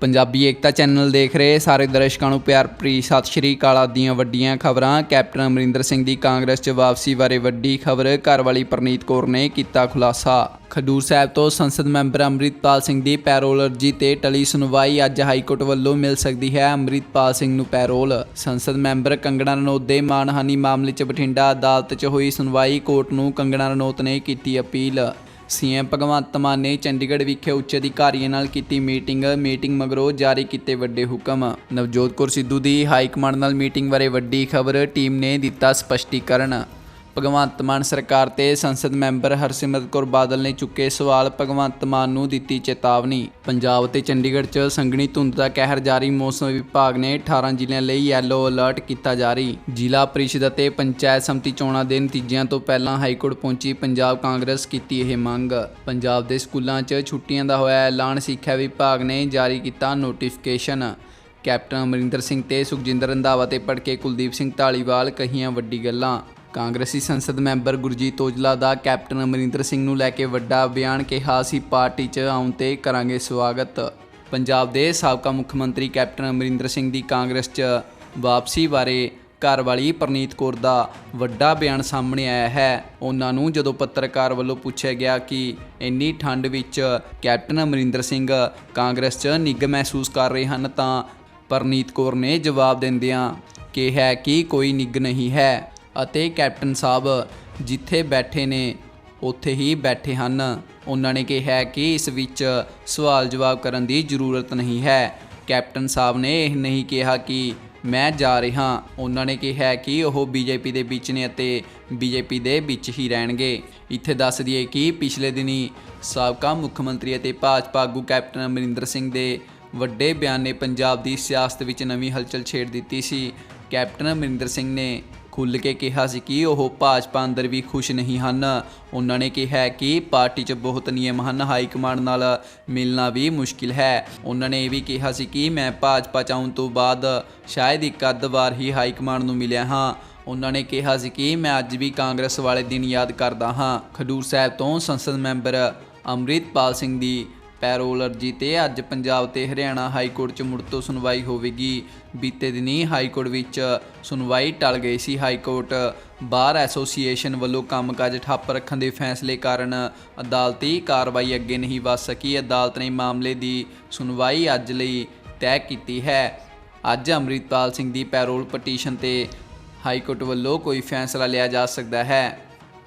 ਪੰਜਾਬੀ ਏਕਤਾ channel ਦੇਖ ਰਹੇ ਸਾਰੇ ਦਰਸ਼ਕਾਂ ਨੂੰ ਪਿਆਰ ਭਰੀ ਸਤਿ ਸ਼੍ਰੀ ਅਕਾਲ ਆਪ ਦੀਆਂ ਵੱਡੀਆਂ ਖਬਰਾਂ। ਕੈਪਟਨ ਅਮਰਿੰਦਰ ਸਿੰਘ ਦੀ ਕਾਂਗਰਸ 'ਚ ਵਾਪਸੀ ਬਾਰੇ ਵੱਡੀ ਖਬਰ ਘਰਵਾਲੀ ਪ੍ਰਨੀਤ ਕੌਰ ਨੇ ਕੀਤਾ ਖੁਲਾਸਾ। ਖਡੂਰ ਸਾਹਿਬ ਤੋਂ ਸੰਸਦ ਮੈਂਬਰ ਅੰਮ੍ਰਿਤਪਾਲ ਸਿੰਘ ਦੀ ਪੈਰੋਲ ਅਰਜੀ ਤੇ ਟਲੀ ਸੁਣਵਾਈ ਅੱਜ ਹਾਈ ਕੋਰਟ ਵੱਲੋਂ ਮਿਲ ਸਕਦੀ ਹੈ ਅੰਮ੍ਰਿਤਪਾਲ ਸਿੰਘ ਨੂੰ ਪੈਰੋਲ। ਸੰਸਦ ਮੈਂਬਰ ਕੰਗਣਾ ਰਣੌਤ ਦੇ ਮਾਨਹਾਨੀ ਮਾਮਲੇ 'ਚ ਬਠਿੰਡਾ ਅਦਾਲਤ 'ਚ ਹੋਈ ਸੁਣਵਾਈ, ਕੋਰਟ ਨੂੰ ਕੰਗਣਾ ਰਣੌਤ ਨੇ ਕੀਤੀ ਅਪੀਲ। ਸੀਐਮ ਭਗਵੰਤ ਮਾਨ ਨੇ ਚੰਡੀਗੜ੍ਹ ਵਿਖੇ ਉੱਚ ਅਧਿਕਾਰੀਆਂ ਨਾਲ ਕੀਤੀ ਮੀਟਿੰਗ। ਮੀਟਿੰਗ ਮਗਰੋਂ ਜਾਰੀ ਕੀਤੇ ਵੱਡੇ ਹੁਕਮ। ਨਵਜੋਤ ਕੌਰ ਸਿੱਧੂ ਦੀ ਹਾਈ ਕਮਾਂਡ ਨਾਲ ਮੀਟਿੰਗ ਬਾਰੇ ਵੱਡੀ ਖਬਰ ਟੀਮ ਨੇ ਦਿੱਤਾ ਸਪਸ਼ਟੀਕਰਨ। ਭਗਵੰਤ ਮਾਨ ਸਰਕਾਰ ਤੇ ਸੰਸਦ ਮੈਂਬਰ ਹਰਸਿਮਰਤ ਕੌਰ ਬਾਦਲ ਨੇ ਚੁੱਕੇ ਸਵਾਲ ਭਗਵੰਤ ਮਾਨ ਨੂੰ ਦਿੱਤੀ ਚੇਤਾਵਨੀ। ਪੰਜਾਬ ਤੇ ਚੰਡੀਗੜ੍ਹ 'ਚ ਸੰਘਣੀ ਧੁੰਦ ਦਾ ਕਹਿਰ ਜਾਰੀ, ਮੌਸਮ ਵਿਭਾਗ ਨੇ 18 ਜ਼ਿਲ੍ਹਿਆਂ ਲਈ ਯੈਲੋ ਅਲਰਟ ਕੀਤਾ ਜਾਰੀ। ਜ਼ਿਲ੍ਹਾ ਪਰਿਸ਼ਦ ਅਤੇ ਪੰਚਾਇਤ ਸਮਿਤੀ ਚੋਣਾਂ ਦੇ ਨਤੀਜਿਆਂ ਤੋਂ ਪਹਿਲਾਂ ਹਾਈਕੋਰਟ ਪਹੁੰਚੀ ਪੰਜਾਬ ਕਾਂਗਰਸ ਕੀਤੀ ਇਹ ਮੰਗ। ਪੰਜਾਬ ਦੇ ਸਕੂਲਾਂ 'ਚ ਛੁੱਟੀਆਂ ਦਾ ਹੋਇਆ ਐਲਾਨ, ਸਿੱਖਿਆ ਵਿਭਾਗ ਨੇ ਜਾਰੀ ਕੀਤਾ ਨੋਟੀਫਿਕੇਸ਼ਨ ਕੈਪਟਨ ਅਮਰਿੰਦਰ ਸਿੰਘ ਤੇ ਸੁਖਜਿੰਦਰ ਰੰਧਾਵਾ ਤੇ ਭੜਕੇ ਕੁਲਦੀਪ ਸਿੰਘ ਢਾਲੀਵਾਲ ਕਹੀਆਂ ਵੱਡੀ ਗੱਲਾਂ। ਕਾਂਗਰਸੀ ਸੰਸਦ ਮੈਂਬਰ ਗੁਰਜੀਤ ਔਜਲਾ ਦਾ ਕੈਪਟਨ ਅਮਰਿੰਦਰ ਸਿੰਘ ਨੂੰ ਲੈ ਕੇ ਵੱਡਾ ਬਿਆਨ ਕਿਹਾ ਸੀ, ਪਾਰਟੀ 'ਚ ਆਉਣ ਤੇ ਕਰਾਂਗੇ ਸਵਾਗਤ। ਪੰਜਾਬ ਦੇ ਸਾਬਕਾ ਮੁੱਖ ਮੰਤਰੀ ਕੈਪਟਨ ਅਮਰਿੰਦਰ ਸਿੰਘ ਦੀ ਕਾਂਗਰਸ 'ਚ ਵਾਪਸੀ ਬਾਰੇ ਘਰਵਾਲੀ ਪ੍ਰਨੀਤ ਕੌਰ ਦਾ ਵੱਡਾ ਬਿਆਨ ਸਾਹਮਣੇ ਆਇਆ ਹੈ। ਉਹਨਾਂ ਨੂੰ ਜਦੋਂ ਪੱਤਰਕਾਰ ਵੱਲੋਂ ਪੁੱਛਿਆ ਗਿਆ ਕਿ ਇੰਨੀ ਠੰਡ ਵਿੱਚ ਕੈਪਟਨ ਅਮਰਿੰਦਰ ਸਿੰਘ ਕਾਂਗਰਸ 'ਚ ਨਿੱਘ ਮਹਿਸੂਸ ਕਰ ਰਹੇ ਹਨ ਤਾਂ ਪ੍ਰਨੀਤ ਕੌਰ ਨੇ ਜਵਾਬ ਦਿੰਦਿਆਂ ਕਿਹਾ ਕਿ ਕੋਈ ਨਿੱਘ ਨਹੀਂ ਹੈ। ਅਤੇ ਕੈਪਟਨ ਸਾਹਿਬ ਜਿੱਥੇ ਬੈਠੇ ਨੇ, ਉੱਥੇ ਹੀ ਬੈਠੇ ਹਨ। ਉਹਨਾਂ ਨੇ ਕਿਹਾ ਕਿ ਇਸ ਵਿੱਚ ਸਵਾਲ ਜਵਾਬ ਕਰਨ ਦੀ ਜ਼ਰੂਰਤ ਨਹੀਂ ਹੈ। ਕੈਪਟਨ ਸਾਹਿਬ ਨੇ ਇਹ ਨਹੀਂ ਕਿਹਾ ਕਿ ਮੈਂ ਜਾ ਰਿਹਾ। ਉਹਨਾਂ ਨੇ ਕਿਹਾ ਕਿ ਉਹ ਬੀਜੇਪੀ ਦੇ ਵਿੱਚ ਨੇ ਅਤੇ ਬੀਜੇਪੀ ਦੇ ਵਿੱਚ ਹੀ ਰਹਿਣਗੇ। ਇੱਥੇ ਦੱਸ ਦਈਏ ਕਿ ਪਿਛਲੇ ਦਿਨੀ ਸਾਬਕਾ ਮੁੱਖ ਮੰਤਰੀ ਅਤੇ ਭਾਜਪਾ ਆਗੂ ਕੈਪਟਨ ਅਮਰਿੰਦਰ ਸਿੰਘ ਦੇ ਵੱਡੇ ਬਿਆਨ ਨੇ ਪੰਜਾਬ ਦੀ ਸਿਆਸਤ ਵਿੱਚ ਨਵੀਂ ਹਲਚਲ ਛੇੜ ਦਿੱਤੀ ਸੀ। ਕੈਪਟਨ ਅਮਰਿੰਦਰ ਸਿੰਘ ਨੇ ਖੁੱਲ੍ਹ ਕੇ ਕਿਹਾ ਸੀ ਕਿ ਉਹ ਭਾਜਪਾ ਅੰਦਰ ਵੀ ਖੁਸ਼ ਨਹੀਂ ਹਨ। ਉਹਨਾਂ ਨੇ ਕਿਹਾ ਕਿ ਪਾਰਟੀ 'ਚ ਬਹੁਤ ਨਿਯਮ ਹਨ, ਹਾਈ ਕਮਾਂਡ ਨਾਲ ਮਿਲਣਾ ਵੀ ਮੁਸ਼ਕਿਲ ਹੈ। ਉਹਨਾਂ ਨੇ ਇਹ ਵੀ ਕਿਹਾ ਸੀ ਕਿ ਮੈਂ ਭਾਜਪਾ 'ਚ ਆਉਣ ਤੋਂ ਬਾਅਦ ਸ਼ਾਇਦ ਇੱਕ ਅੱਧ ਵਾਰ ਹੀ ਹਾਈ ਕਮਾਂਡ ਨੂੰ ਮਿਲਿਆ ਹਾਂ। ਉਹਨਾਂ ਨੇ ਕਿਹਾ ਸੀ ਕਿ ਮੈਂ ਅੱਜ ਵੀ ਕਾਂਗਰਸ ਵਾਲੇ ਦਿਨ ਯਾਦ ਕਰਦਾ ਹਾਂ। ਖਡੂਰ ਸਾਹਿਬ ਤੋਂ ਸੰਸਦ ਮੈਂਬਰ ਅੰਮ੍ਰਿਤਪਾਲ ਸਿੰਘ ਦੀ ਪੈਰੋਲ ਅਰਜੀ ਤੇ ਅੱਜ ਪੰਜਾਬ ਤੇ ਹਰਿਆਣਾ ਹਾਈ ਕੋਰਟ 'ਚ ਮੁੜ ਤੋਂ ਸੁਣਵਾਈ ਹੋਵੇਗੀ। ਬੀਤੇ ਦਿਨੀ ਹਾਈ ਕੋਰਟ ਵਿੱਚ ਸੁਣਵਾਈ ਟਲ ਗਈ ਸੀ ਹਾਈ ਕੋਰਟ। ਬਾਰ ਐਸੋਸੀਏਸ਼ਨ ਵੱਲੋਂ ਕੰਮਕਾਜ ਠੱਪ ਰੱਖਣ ਦੇ ਫੈਸਲੇ ਕਾਰਨ ਅਦਾਲਤੀ ਕਾਰਵਾਈ ਅੱਗੇ ਨਹੀਂ ਵਧ ਸਕੀ। ਅਦਾਲਤ ਨੇ ਮਾਮਲੇ ਦੀ ਸੁਣਵਾਈ ਅੱਜ ਲਈ ਤੈਅ ਕੀਤੀ ਹੈ। ਅੱਜ ਅੰਮ੍ਰਿਤਪਾਲ ਸਿੰਘ ਦੀ ਪੈਰੋਲ ਪਟੀਸ਼ਨ ਤੇ ਹਾਈ ਕੋਰਟ ਵੱਲੋਂ ਕੋਈ ਫੈਸਲਾ ਲਿਆ ਜਾ ਸਕਦਾ ਹੈ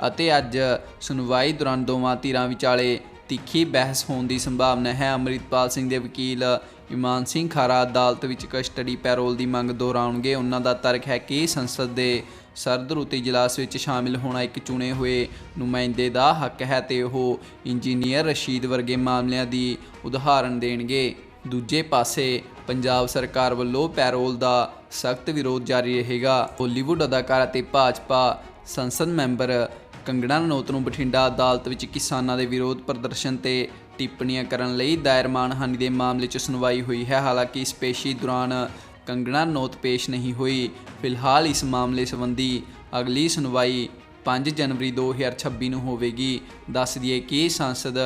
ਅਤੇ ਅੱਜ ਸੁਣਵਾਈ ਦੌਰਾਨ ਦੋਵਾਂ ਧਿਰਾਂ ਵਿਚਾਲੇ ਤਿੱਖੀ ਬਹਿਸ ਹੋਣ ਦੀ ਸੰਭਾਵਨਾ ਹੈ। ਅੰਮ੍ਰਿਤਪਾਲ ਸਿੰਘ ਦੇ ਵਕੀਲ ਇਮਾਨ ਸਿੰਘ ਖਾਰਾ ਅਦਾਲਤ ਵਿੱਚ ਕਸਟਡੀ ਪੈਰੋਲ ਦੀ ਮੰਗ ਦੁਹਰਾਉਣਗੇ। ਉਹਨਾਂ ਦਾ ਤਰਕ ਹੈ ਕਿ ਸੰਸਦ ਦੇ ਸਰਦ ਰੁੱਤੀ ਇਜਲਾਸ ਵਿੱਚ ਸ਼ਾਮਿਲ ਹੋਣਾ ਇੱਕ ਚੁਣੇ ਹੋਏ ਨੁਮਾਇੰਦੇ ਦਾ ਹੱਕ ਹੈ ਤੇ ਉਹ ਇੰਜੀਨੀਅਰ ਰਸ਼ੀਦ ਵਰਗੇ ਮਾਮਲਿਆਂ ਦੀ ਉਦਾਹਰਣ ਦੇਣਗੇ। ਦੂਜੇ ਪਾਸੇ, ਪੰਜਾਬ ਸਰਕਾਰ ਵੱਲੋਂ ਪੈਰੋਲ ਦਾ ਸਖਤ ਵਿਰੋਧ ਜਾਰੀ ਰਹੇਗਾ। ਬਾਲੀਵੁੱਡ ਅਦਾਕਾਰ ਅਤੇ ਭਾਜਪਾ ਸੰਸਦ ਮੈਂਬਰ ਕੰਗਣਾ ਨਨੋਤ ਨੂੰ ਬਠਿੰਡਾ ਅਦਾਲਤ ਵਿੱਚ ਕਿਸਾਨਾਂ ਦੇ ਵਿਰੋਧ ਪ੍ਰਦਰਸ਼ਨ ਤੇ ਟਿੱਪਣੀਆਂ ਕਰਨ ਲਈ ਦਾਇਰ ਮਾਨਹਾਨੀ ਦੇ ਮਾਮਲੇ 'ਚ ਸੁਣਵਾਈ ਹੋਈ ਹੈ। ਹਾਲਾਂਕਿ ਇਸ ਪੇਸ਼ੀ ਦੌਰਾਨ ਕੰਗਣਾ ਰਣੌਤ ਪੇਸ਼ ਨਹੀਂ ਹੋਈ। ਫਿਲਹਾਲ ਇਸ ਮਾਮਲੇ ਸੰਬੰਧੀ ਅਗਲੀ ਸੁਣਵਾਈ 5 ਜਨਵਰੀ 2026 ਨੂੰ ਹੋਵੇਗੀ। ਦੱਸ ਦਈਏ ਕਿ ਸੰਸਦ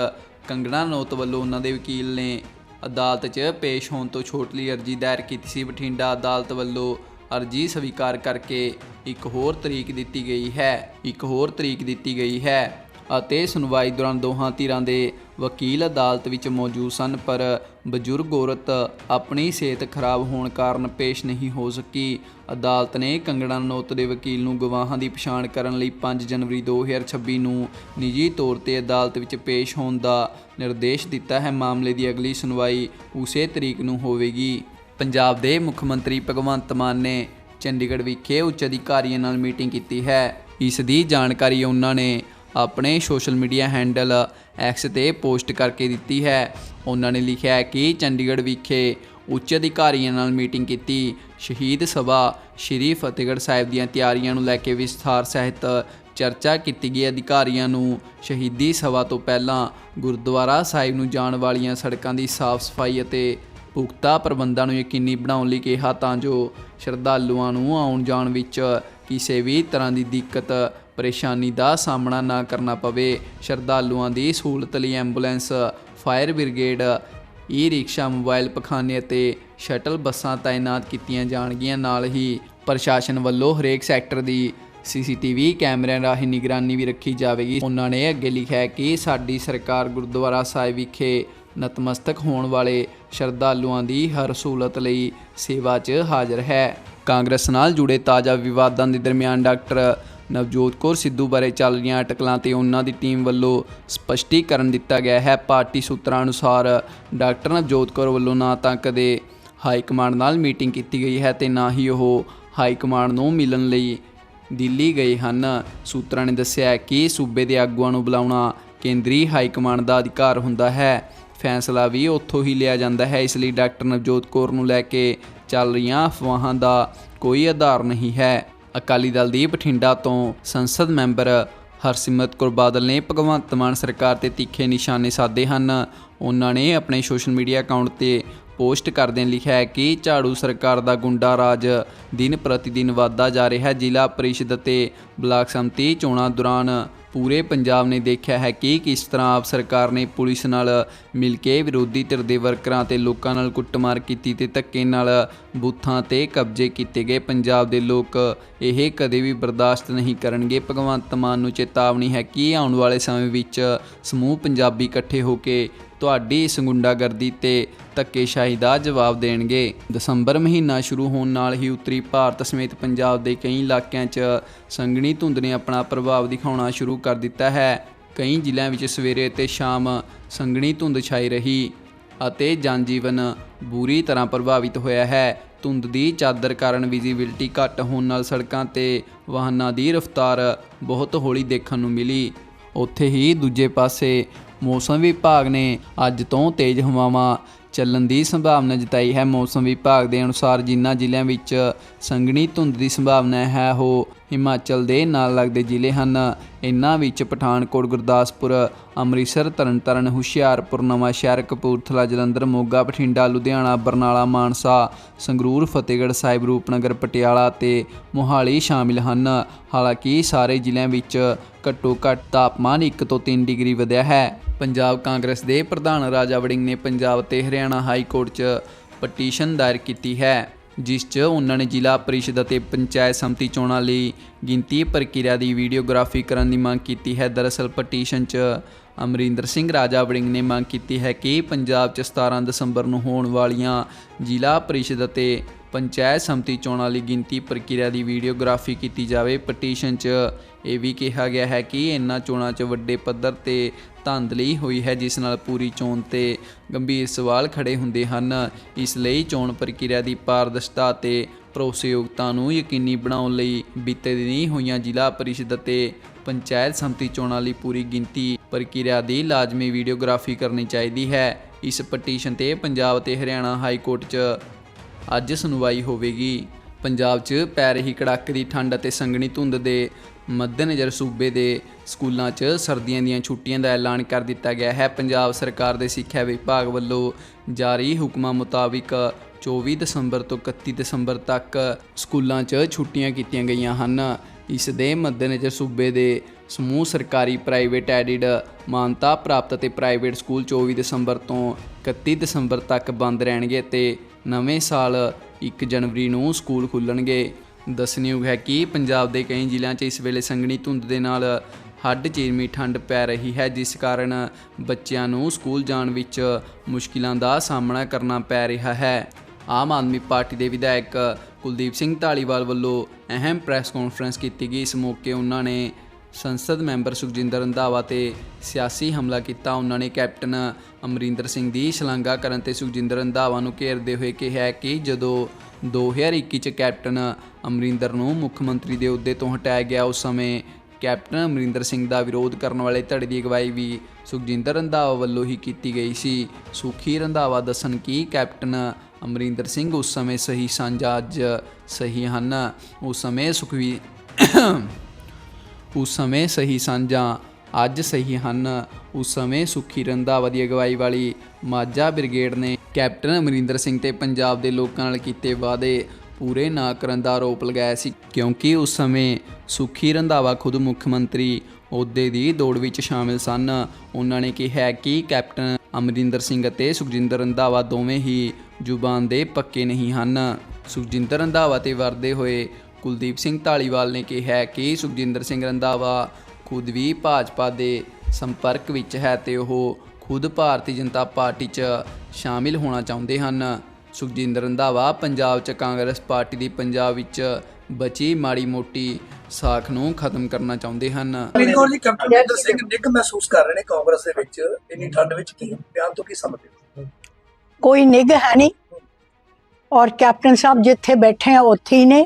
ਕੰਗਣਾ ਰਣੌਤ ਵੱਲੋਂ ਉਹਨਾਂ ਦੇ ਵਕੀਲ ਨੇ ਅਦਾਲਤ 'ਚ ਪੇਸ਼ ਹੋਣ ਤੋਂ ਛੋਟ ਲਈ ਅਰਜੀ ਦਾਇਰ ਕੀਤੀ ਸੀ। ਬਠਿੰਡਾ ਅਦਾਲਤ ਵੱਲੋਂ ਅਰਜੀ ਸਵੀਕਾਰ ਕਰਕੇ ਇੱਕ ਹੋਰ ਤਰੀਕ ਦਿੱਤੀ ਗਈ ਹੈ, ਇੱਕ ਹੋਰ ਤਰੀਕ ਦਿੱਤੀ ਗਈ ਹੈ ਅਤੇ ਸੁਣਵਾਈ ਦੌਰਾਨ ਦੋਹਾਂ ਧਿਰਾਂ ਦੇ ਵਕੀਲ ਅਦਾਲਤ ਵਿੱਚ ਮੌਜੂਦ ਸਨ, ਪਰ ਬਜ਼ੁਰਗ ਔਰਤ ਆਪਣੀ ਸਿਹਤ ਖਰਾਬ ਹੋਣ ਕਾਰਨ ਪੇਸ਼ ਨਹੀਂ ਹੋ ਸਕੀ। ਅਦਾਲਤ ਨੇ ਕੰਗਣਾ ਰਣੌਤ ਦੇ ਵਕੀਲ ਨੂੰ ਗਵਾਹਾਂ ਦੀ ਪਛਾਣ ਕਰਨ ਲਈ 5 ਜਨਵਰੀ 2026 ਨੂੰ ਨਿੱਜੀ ਤੌਰ ਤੇ ਅਦਾਲਤ ਵਿੱਚ ਪੇਸ਼ ਹੋਣ ਦਾ ਨਿਰਦੇਸ਼ ਦਿੱਤਾ ਹੈ। ਮਾਮਲੇ ਦੀ ਅਗਲੀ ਸੁਣਵਾਈ ਉਸੇ ਤਰੀਕ ਨੂੰ ਹੋਵੇਗੀ। ਪੰਜਾਬ ਦੇ ਮੁੱਖ ਮੰਤਰੀ ਭਗਵੰਤ ਮਾਨ ਨੇ ਚੰਡੀਗੜ੍ਹ ਵਿਖੇ ਉੱਚ ਅਧਿਕਾਰੀਆਂ ਨਾਲ ਮੀਟਿੰਗ ਕੀਤੀ ਹੈ। ਇਸ ਦੀ ਜਾਣਕਾਰੀ ਉਹਨਾਂ ਨੇ ਆਪਣੇ ਸੋਸ਼ਲ ਮੀਡੀਆ ਹੈਂਡਲ ਐਕਸ ਤੇ ਪੋਸਟ ਕਰਕੇ ਦਿੱਤੀ ਹੈ। ਉਹਨਾਂ ਨੇ ਲਿਖਿਆ ਹੈ ਕਿ ਚੰਡੀਗੜ੍ਹ ਵਿਖੇ ਉੱਚ ਅਧਿਕਾਰੀਆਂ ਨਾਲ ਮੀਟਿੰਗ ਕੀਤੀ। ਸ਼ਹੀਦ ਸਭਾ ਸ਼੍ਰੀ ਫਤਿਹਗੜ੍ਹ ਸਾਹਿਬ ਦੀਆਂ ਤਿਆਰੀਆਂ ਨੂੰ ਲੈ ਕੇ ਵਿਸਥਾਰ ਸਹਿਤ ਚਰਚਾ ਕੀਤੀ ਗਈ। ਅਧਿਕਾਰੀਆਂ ਨੂੰ ਸ਼ਹੀਦੀ ਸਭਾ ਤੋਂ ਪਹਿਲਾਂ ਗੁਰਦੁਆਰਾ ਸਾਹਿਬ ਨੂੰ ਜਾਣ ਵਾਲੀਆਂ ਸੜਕਾਂ ਦੀ ਸਾਫ਼ ਸਫ਼ਾਈ ਅਤੇ ਪੁਖਤਾ ਪ੍ਰਬੰਧਾਂ ਨੂੰ ਯਕੀਨੀ ਬਣਾਉਣ ਲਈ ਕਿਹਾ ਤਾਂ ਜੋ ਸ਼ਰਧਾਲੂਆਂ ਨੂੰ ਆਉਣ ਜਾਣ ਵਿੱਚ ਕਿਸੇ ਵੀ ਤਰ੍ਹਾਂ ਦੀ ਦਿੱਕਤ, ਪਰੇਸ਼ਾਨੀ ਦਾ ਸਾਹਮਣਾ ਨਾ ਕਰਨਾ ਪਵੇ। ਸ਼ਰਧਾਲੂਆਂ ਦੀ ਸਹੂਲਤ ਲਈ ambulance, fire brigade E rickshaw mobile ਪਖਾਨੇ ਅਤੇ ਸ਼ਟਲ ਬੱਸਾਂ ਤਾਇਨਾਤ ਕੀਤੀਆਂ ਜਾਣਗੀਆਂ। ਨਾਲ ਹੀ ਪ੍ਰਸ਼ਾਸਨ ਵੱਲੋਂ ਹਰੇਕ ਸੈਕਟਰ ਦੀ ਸੀਸੀਟੀਵੀ ਕੈਮਰਿਆਂ ਰਾਹੀਂ ਨਿਗਰਾਨੀ ਵੀ ਰੱਖੀ ਜਾਵੇਗੀ। ਉਹਨਾਂ ਨੇ ਅੱਗੇ ਲਿਖਿਆ ਕਿ ਸਾਡੀ ਸਰਕਾਰ ਗੁਰਦੁਆਰਾ ਸਾਹਿਬ ਵਿਖੇ ਨਤਮਸਤਕ ਹੋਣ ਵਾਲੇ ਸ਼ਰਧਾਲੂਆਂ ਦੀ ਹਰ ਸਹੂਲਤ ਲਈ ਸੇਵਾ 'ਚ ਹਾਜ਼ਰ ਹੈ। ਕਾਂਗਰਸ ਨਾਲ ਜੁੜੇ ਤਾਜ਼ਾ ਵਿਵਾਦਾਂ ਦੇ ਦਰਮਿਆਨ ਡਾਕਟਰ ਨਵਜੋਤ ਕੌਰ ਸਿੱਧੂ ਬਾਰੇ ਚੱਲ ਰਹੀਆਂ ਅਟਕਲਾਂ ਤੇ ਉਹਨਾਂ ਦੀ ਟੀਮ ਵੱਲੋਂ ਸਪਸ਼ਟੀਕਰਨ ਦਿੱਤਾ ਗਿਆ ਹੈ। ਪਾਰਟੀ ਸੂਤਰਾਂ ਅਨੁਸਾਰ ਡਾਕਟਰ ਨਵਜੋਤ ਕੌਰ ਵੱਲੋਂ ਨਾ ਤਾਂ ਕਦੇ ਹਾਈ ਕਮਾਂਡ ਨਾਲ ਮੀਟਿੰਗ ਕੀਤੀ ਗਈ ਹੈ ਤੇ ਨਾ ਹੀ ਉਹ ਹਾਈ ਕਮਾਂਡ ਨੂੰ ਮਿਲਣ ਲਈ ਦਿੱਲੀ ਗਏ ਹਨ। ਸੂਤਰਾਂ ਨੇ ਦੱਸਿਆ ਕਿ ਸੂਬੇ ਦੇ ਆਗੂਆਂ ਨੂੰ ਬੁਲਾਉਣਾ ਕੇਂਦਰੀ ਹਾਈ ਕਮਾਂਡ ਦਾ ਅਧਿਕਾਰ ਹੁੰਦਾ ਹੈ। ਫੈਸਲਾ ਵੀ ਉੱਥੋਂ ਹੀ ਲਿਆ ਜਾਂਦਾ ਹੈ। ਇਸ ਲਈ ਡਾਕਟਰ ਨਵਜੋਤ ਕੌਰ ਨੂੰ ਲੈ ਕੇ ਚੱਲ ਰਹੀਆਂ ਅਫਵਾਹਾਂ ਦਾ ਕੋਈ ਆਧਾਰ ਨਹੀਂ ਹੈ। ਅਕਾਲੀ ਦਲ ਦੀ ਬਠਿੰਡਾ ਤੋਂ ਸੰਸਦ ਮੈਂਬਰ ਹਰਸਿਮਰਤ ਕੌਰ ਬਾਦਲ ਨੇ ਭਗਵੰਤ ਮਾਨ ਸਰਕਾਰ ਤੇ ਤਿੱਖੇ ਨਿਸ਼ਾਨੇ ਸਾਧੇ ਹਨ। ਉਹਨਾਂ ਨੇ ਆਪਣੇ ਸੋਸ਼ਲ ਮੀਡੀਆ ਅਕਾਊਂਟ ਤੇ ਪੋਸਟ ਕਰਦਿਆਂ ਲਿਖਿਆ ਹੈ ਕਿ ਝਾੜੂ ਸਰਕਾਰ ਦਾ ਗੁੰਡਾ ਰਾਜ ਦਿਨ ਪ੍ਰਤੀ ਦਿਨ ਵਧਦਾ ਜਾ ਰਿਹਾ ਹੈ। ਜ਼ਿਲ੍ਹਾ ਪਰਿਸ਼ਦ ਅਤੇ ਬਲਾਕ ਸੰਮਤੀ ਚੋਣਾਂ ਦੌਰਾਨ ਪੂਰੇ ਪੰਜਾਬ ਨੇ ਦੇਖਿਆ ਹੈ ਕਿ ਕਿਸ ਤਰ੍ਹਾਂ ਆਪ ਸਰਕਾਰ ਨੇ ਪੁਲਿਸ ਨਾਲ ਮਿਲ ਕੇ ਵਿਰੋਧੀ ਧਿਰ ਦੇ ਵਰਕਰਾਂ ਤੇ ਲੋਕਾਂ ਨਾਲ ਕੁੱਟਮਾਰ ਕੀਤੀ ਤੇ ਧੱਕੇ ਨਾਲ ਬੂਥਾਂ ਤੇ ਕਬਜ਼ੇ ਕੀਤੇ ਗਏ। ਪੰਜਾਬ ਦੇ ਲੋਕ ਇਹ ਕਦੇ ਵੀ ਬਰਦਾਸ਼ਤ ਨਹੀਂ ਕਰਨਗੇ। ਭਗਵੰਤ ਮਾਨ ਨੂੰ ਚੇਤਾਵਨੀ ਹੈ ਕਿ ਆਉਣ ਵਾਲੇ ਸਮੇਂ ਵਿੱਚ ਸਮੂਹ ਪੰਜਾਬੀ ਇਕੱਠੇ ਹੋ ਕੇ ਤੁਹਾਡੀ ਇਸ ਗੁੰਡਾਗਰਦੀ ਤੇ ਧੱਕੇਸ਼ਾਹੀ ਦਾ ਜਵਾਬ ਦੇਣਗੇ। ਦਸੰਬਰ ਮਹੀਨਾ ਸ਼ੁਰੂ ਹੋਣ ਨਾਲ ਹੀ ਉੱਤਰੀ ਭਾਰਤ ਸਮੇਤ ਪੰਜਾਬ ਦੇ ਕਈ ਇਲਾਕਿਆਂ 'ਚ ਸੰਘਣੀ ਧੁੰਦ ਨੇ ਆਪਣਾ ਪ੍ਰਭਾਵ ਦਿਖਾਉਣਾ ਸ਼ੁਰੂ ਕਰ ਦਿੱਤਾ ਹੈ। ਕਈ ਜ਼ਿਲ੍ਹਿਆਂ ਵਿੱਚ ਸਵੇਰੇ ਅਤੇ ਸ਼ਾਮ ਸੰਘਣੀ ਧੁੰਦ ਛਾਈ ਰਹੀ ਅਤੇ ਜਨਜੀਵਨ ਬੁਰੀ ਤਰ੍ਹਾਂ ਪ੍ਰਭਾਵਿਤ ਹੋਇਆ ਹੈ। ਧੁੰਦ ਦੀ ਚਾਦਰ ਕਾਰਨ ਵਿਜ਼ਿਬਿਲਟੀ ਘੱਟ ਹੋਣ ਨਾਲ ਸੜਕਾਂ ਤੇ ਵਾਹਨਾਂ ਦੀ ਰਫ਼ਤਾਰ ਬਹੁਤ ਹੌਲੀ ਦੇਖਣ ਨੂੰ ਮਿਲੀ। ਉੱਥੇ ਹੀ ਦੂਜੇ ਪਾਸੇ ਮੌਸਮ ਵਿਭਾਗ ਨੇ ਅੱਜ ਤੋਂ ਤੇਜ਼ ਹਵਾਵਾਂ ਚੱਲਣ ਦੀ ਸੰਭਾਵਨਾ ਜਤਾਈ ਹੈ। ਮੌਸਮ ਵਿਭਾਗ ਦੇ ਅਨੁਸਾਰ ਜਿਨ੍ਹਾਂ ਜ਼ਿਲ੍ਹਿਆਂ ਵਿੱਚ ਸੰਘਣੀ ਧੁੰਦ ਦੀ ਸੰਭਾਵਨਾ ਹੈ, ਉਹ ਹਿਮਾਚਲ ਦੇ ਨਾਲ ਲੱਗਦੇ ਜ਼ਿਲ੍ਹੇ ਹਨ। ਇਨ੍ਹਾਂ ਵਿੱਚ ਪਠਾਨਕੋਟ, ਗੁਰਦਾਸਪੁਰ, ਅੰਮ੍ਰਿਤਸਰ, ਤਰਨਤਾਰਨ, ਹੁਸ਼ਿਆਰਪੁਰ ਨਵਾਂਸ਼ਹਿਰ ਕਪੂਰਥਲਾ, ਜਲੰਧਰ, ਮੋਗਾ, ਬਠਿੰਡਾ, ਲੁਧਿਆਣਾ, ਬਰਨਾਲਾ, ਮਾਨਸਾ, ਸੰਗਰੂਰ, ਫਤਿਹਗੜ੍ਹ ਸਾਹਿਬ, ਰੂਪਨਗਰ, ਪਟਿਆਲਾ ਤੇ ਮੋਹਾਲੀ ਸ਼ਾਮਿਲ ਹਨ। ਹਾਲਾਂਕਿ ਸਾਰੇ ਜ਼ਿਲ੍ਹਿਆਂ ਵਿੱਚ ਘੱਟੋ ਘੱਟ ਤਾਪਮਾਨ 1 ਤੋਂ 3 ਡਿਗਰੀ ਵਧਿਆ ਹੈ। ਪੰਜਾਬ ਕਾਂਗਰਸ ਦੇ ਪ੍ਰਧਾਨ ਰਾਜਾ ਵੜਿੰਗ ਨੇ ਪੰਜਾਬ ਤੇ ਹਰਿਆਣਾ ਹਾਈ ਕੋਰਟ 'ਚ ਪਟੀਸ਼ਨ ਦਾਇਰ ਕੀਤੀ ਹੈ। ਜਿਸ 'ਚ ਉਹਨਾਂ ਨੇ ਜ਼ਿਲ੍ਹਾ ਪਰਿਸ਼ਦ ਅਤੇ ਪੰਚਾਇਤ ਸੰਮਤੀ ਚੋਣਾਂ ਲਈ ਗਿਣਤੀ ਪ੍ਰਕਿਰਿਆ ਦੀ ਵੀਡੀਓਗ੍ਰਾਫੀ ਕਰਨ ਦੀ ਮੰਗ ਕੀਤੀ ਹੈ। ਦਰਅਸਲ, ਪਟੀਸ਼ਨ 'ਚ ਅਮਰਿੰਦਰ ਸਿੰਘ ਰਾਜਾ ਵੜਿੰਗ ਨੇ ਮੰਗ ਕੀਤੀ ਹੈ ਕਿ ਪੰਜਾਬ 'ਚ 17 ਦਸੰਬਰ ਨੂੰ ਹੋਣ ਵਾਲੀਆਂ ਜ਼ਿਲ੍ਹਾ ਪਰਿਸ਼ਦ ਅਤੇ ਪੰਚਾਇਤ ਸੰਮਤੀ ਚੋਣਾਂ ਲਈ ਗਿਣਤੀ ਪ੍ਰਕਿਰਿਆ ਦੀ ਵੀਡੀਓਗ੍ਰਾਫੀ ਕੀਤੀ ਜਾਵੇ। ਪਟੀਸ਼ਨ 'ਚ ਇਹ ਵੀ ਕਿਹਾ ਗਿਆ ਹੈ ਕਿ ਇਨ੍ਹਾਂ ਚੋਣਾਂ 'ਚ ਵੱਡੇ ਪੱਧਰ ਤੇ ਧਾਂਦਲੀ ਹੋਈ ਹੈ, ਜਿਸ ਨਾਲ ਪੂਰੀ ਚੋਣ ਤੇ ਗੰਭੀਰ ਸਵਾਲ ਖੜੇ ਹੁੰਦੇ ਹਨ। ਇਸ ਲਈ ਚੋਣ ਪ੍ਰਕਿਰਿਆ ਦੀ ਪਾਰਦਰਸ਼ਤਾ ਤੇ ਭਰੋਸੇਯੋਗਤਾ ਨੂੰ ਯਕੀਨੀ ਬਣਾਉਣ ਲਈ ਬੀਤੇ ਦਿਨੀ ਹੋਈਆਂ ਜ਼ਿਲ੍ਹਾ ਪਰਿਸ਼ਦ ਅਤੇ ਪੰਚਾਇਤ ਸੰਮਤੀ ਚੋਣਾਂ ਲਈ ਪੂਰੀ ਗਿਣਤੀ ਪ੍ਰਕਿਰਿਆ ਦੀ ਲਾਜ਼ਮੀ ਵੀਡੀਓਗ੍ਰਾਫੀ ਕਰਨੀ ਚਾਹੀਦੀ ਹੈ। ਇਸ ਪਟੀਸ਼ਨ ਤੇ ਪੰਜਾਬ ਤੇ ਹਰਿਆਣਾ ਹਾਈ ਕੋਰਟ 'ਚ ਅੱਜ ਸੁਣਵਾਈ ਹੋਵੇਗੀ। ਪੰਜਾਬ 'ਚ ਪੈ ਰਹੀ ਕੜਾਕੇ ਦੀ ਠੰਡ ਅਤੇ ਸੰਘਣੀ ਧੁੰਦ ਦੇ ਮੱਦੇਨਜ਼ਰ ਸੂਬੇ ਦੇ ਸਕੂਲਾਂ 'ਚ ਸਰਦੀਆਂ ਦੀਆਂ ਛੁੱਟੀਆਂ ਦਾ ਐਲਾਨ ਕਰ ਦਿੱਤਾ ਗਿਆ ਹੈ। ਪੰਜਾਬ ਸਰਕਾਰ ਦੇ ਸਿੱਖਿਆ ਵਿਭਾਗ ਵੱਲੋਂ ਜਾਰੀ ਹੁਕਮਾਂ ਮੁਤਾਬਿਕ 24 ਦਸੰਬਰ ਤੋਂ 31 ਦਸੰਬਰ ਤੱਕ ਸਕੂਲਾਂ 'ਚ ਛੁੱਟੀਆਂ ਕੀਤੀਆਂ ਗਈਆਂ ਹਨ। ਇਸ ਦੇ ਮੱਦੇਨਜ਼ਰ ਸੂਬੇ ਦੇ ਸਮੂਹ ਸਰਕਾਰੀ ਪ੍ਰਾਈਵੇਟ ਐਡਿਡ ਮਾਨਤਾ ਪ੍ਰਾਪਤ ਅਤੇ ਪ੍ਰਾਈਵੇਟ ਸਕੂਲ 24 ਦਸੰਬਰ ਤੋਂ 31 ਦਸੰਬਰ ਤੱਕ ਬੰਦ ਰਹਿਣਗੇ ਤੇ ਨਵੇਂ ਸਾਲ 1 ਜਨਵਰੀ ਨੂੰ ਸਕੂਲ ਖੁੱਲਣਗੇ। ਦੱਸਣਯੋਗ ਹੈ ਕਿ ਪੰਜਾਬ ਦੇ ਕਈ ਜ਼ਿਲ੍ਹਿਆਂ 'ਚ ਇਸ ਵੇਲੇ ਸੰਘਣੀ ਧੁੰਦ ਦੇ ਨਾਲ ਹੱਡ ਚੀਰਮੀ ਠੰਡ ਪੈ ਰਹੀ ਹੈ, ਜਿਸ ਕਾਰਨ ਬੱਚਿਆਂ ਨੂੰ ਸਕੂਲ ਜਾਣ ਵਿੱਚ ਮੁਸ਼ਕਿਲਾਂ ਦਾ ਸਾਹਮਣਾ ਕਰਨਾ ਪੈ ਰਿਹਾ ਹੈ। ਆਮ ਆਦਮੀ ਪਾਰਟੀ ਦੇ ਵਿਧਾਇਕ ਕੁਲਦੀਪ ਸਿੰਘ ਢਾਲੀਵਾਲ ਵੱਲੋਂ ਅਹਿਮ ਪ੍ਰੈਸ ਕਾਨਫਰੰਸ ਕੀਤੀ ਗਈ। ਇਸ ਮੌਕੇ ਉਹਨਾਂ ਨੇ ਸੰਸਦ ਮੈਂਬਰ ਸੁਖਜਿੰਦਰ ਰੰਧਾਵਾ ਤੇ ਸਿਆਸੀ ਹਮਲਾ ਕੀਤਾ। ਉਹਨਾਂ ਨੇ ਕੈਪਟਨ ਅਮਰਿੰਦਰ ਸਿੰਘ ਦੀ ਸ਼ਲਾਘਾ ਕਰਨ ਤੇ ਸੁਖਜਿੰਦਰ ਰੰਧਾਵਾ ਨੂੰ ਘੇਰਦੇ ਹੋਏ ਕਿਹਾ ਕਿ ਜਦੋਂ 2021 ਚ ਕੈਪਟਨ ਅਮਰਿੰਦਰ ਨੂੰ ਮੁੱਖ ਮੰਤਰੀ ਦੇ ਅਹੁਦੇ ਤੋਂ ਹਟਾਇਆ ਗਿਆ, ਉਸ ਸਮੇਂ ਕੈਪਟਨ ਅਮਰਿੰਦਰ ਸਿੰਘ ਦਾ ਵਿਰੋਧ ਕਰਨ ਵਾਲੇ ਧੜੇ ਦੀ ਅਗਵਾਈ ਵੀ ਸੁਖਜਿੰਦਰ ਰੰਧਾਵਾ ਵੱਲੋਂ ਹੀ ਕੀਤੀ ਗਈ ਸੀ। ਸੁਖੀ ਰੰਧਾਵਾ ਦੱਸਣ ਕਿ ਕੈਪਟਨ ਅਮਰਿੰਦਰ ਸਿੰਘ ਉਸ ਸਮੇਂ ਸਹੀ ਸਾਂਝਾ ਅੱਜ ਸਹੀ ਹਨ। ਉਸ ਸਮੇਂ ਸੁਖਵੀ ਉਸ ਸਮੇਂ ਸਹੀ ਸਾਂਝਾਂ ਅੱਜ ਸਹੀ ਹਨ, ਉਸ ਸਮੇਂ ਸੁਖੀ ਰੰਧਾਵਾ ਦੀ ਅਗਵਾਈ ਵਾਲੀ ਮਾਝਾ ਬ੍ਰਿਗੇਡ ਨੇ ਕੈਪਟਨ ਅਮਰਿੰਦਰ ਸਿੰਘ ਤੇ ਪੰਜਾਬ ਦੇ ਲੋਕਾਂ ਨਾਲ ਕੀਤੇ ਵਾਅਦੇ ਪੂਰੇ ਨਾ ਕਰਨ ਦਾ ਆਰੋਪ ਲਗਾਇਆ ਸੀ, ਕਿਉਂਕਿ ਉਸ ਸਮੇਂ ਸੁਖੀ ਰੰਧਾਵਾ ਖੁਦ ਮੁੱਖ ਮੰਤਰੀ ਅਹੁਦੇ ਦੀ ਦੌੜ ਵਿੱਚ ਸ਼ਾਮਿਲ ਸਨ। ਉਹਨਾਂ ਨੇ ਕਿਹਾ ਕਿ ਕੈਪਟਨ ਅਮਰਿੰਦਰ ਸਿੰਘ ਅਤੇ ਸੁਖਜਿੰਦਰ ਰੰਧਾਵਾ ਦੋਵੇਂ ਹੀ ਜ਼ੁਬਾਨ ਦੇ ਪੱਕੇ ਨਹੀਂ ਹਨ। ਸੁਖਜਿੰਦਰ ਰੰਧਾਵਾ ਤੇ ਵਰਦੇ ਹੋਏ ਕੁਲਦੀਪ ਸਿੰਘ ਢਾਲੀਵਾਲ ਨੇ ਕਿਹਾ ਕਿ ਸੁਖਜਿੰਦਰ ਸਿੰਘ ਰੰਧਾਵਾ ਖੁਦ ਵੀ ਭਾਜਪਾ ਦੇ ਸੰਪਰਕ ਵਿੱਚ ਹੈ ਤੇ ਉਹ ਖੁਦ ਭਾਰਤੀ ਜਨਤਾ ਪਾਰਟੀ 'ਚ ਸ਼ਾਮਿਲ ਹੋਣਾ ਚਾਹੁੰਦੇ ਹਨ। ਸੁਖਜਿੰਦਰ ਰੰਧਾਵਾ ਪੰਜਾਬ 'ਚ ਕਾਂਗਰਸ ਪਾਰਟੀ ਦੀ ਪੰਜਾਬ ਵਿੱਚ ਬਚੀ ਮਾੜੀ ਮੋਟੀ ਸਾਖ ਨੂੰ ਖਤਮ ਕਰਨਾ ਚਾਹੁੰਦੇ ਹਨ। ਫਰੀਦਕੋਟ ਜੀ ਕੈਪਟਨ ਅਮਰਿੰਦਰ ਸਿੰਘ ਨਿੱਘ ਮਹਿਸੂਸ ਕਰ ਰਹੇ ਨੇ ਕਾਂਗਰਸ ਦੇ ਵਿੱਚ ਇੰਨੀ ਠੰਡ ਵਿੱਚ ਕੀ ਬਿਆਨ ਤੋਂ ਕੀ ਸਮਝਦੇ ਹੋ? ਕੋਈ ਨਿੱਘ ਹੈ ਨਹੀਂ। ਔਰ ਕੈਪਟਨ ਸਾਹਿਬ ਜਿੱਥੇ ਬੈਠੇ ਆ ਉੱਥੇ ਹੀ ਨੇ।